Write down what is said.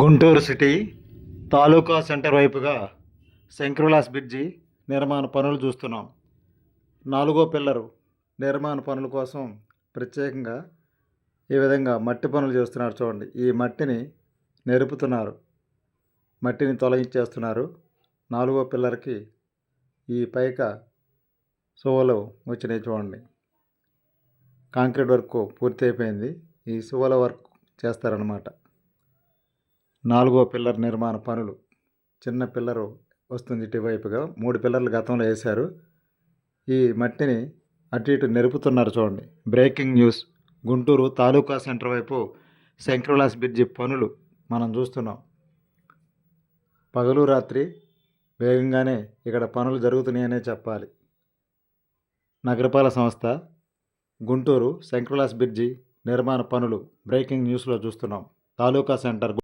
Guntur city తాలూకా centre వైపుగా శంకరులాస్ bridge నిర్మాణ పనులు చూస్తున్నాం. నాలుగో పిల్లరు నిర్మాణ పనుల కోసం ప్రత్యేకంగా ఈ విధంగా మట్టి పనులు చేస్తున్నారు చూడండి. ఈ మట్టిని నెరుపుతున్నారు. మట్టిని తొలగించేస్తున్నారు. నాలుగో పిల్లర్కి ఈ పైక సువలు వచ్చినాయి చూడండి. కాంక్రీట్ వర్క్ పూర్తి అయిపోయింది ఈ సువల వర్క్ చేస్తారన్నమాట. నాలుగో పిల్లర్ నిర్మాణ పనులు. చిన్న పిల్లరు వస్తుంది ఇటువైపుగా. మూడు పిల్లర్లు గతంలో వేశారు ఈ మట్టిని అటు ఇటు నెరుపుతున్నారు చూడండి. Breaking news. Guntur taluka centre వైపు శంకర్విలాస్ బ్రిడ్జి పనులు మనం చూస్తున్నాం. పగలు రాత్రి వేగంగానే ఇక్కడ పనులు జరుగుతున్నాయనే చెప్పాలి. నగరపాలక సంస్థ గుంటూరు శంకర్విలాస్ బ్రిడ్జి నిర్మాణ పనులు బ్రేకింగ్ న్యూస్లో చూస్తున్నాం. తాలూకా సెంటర్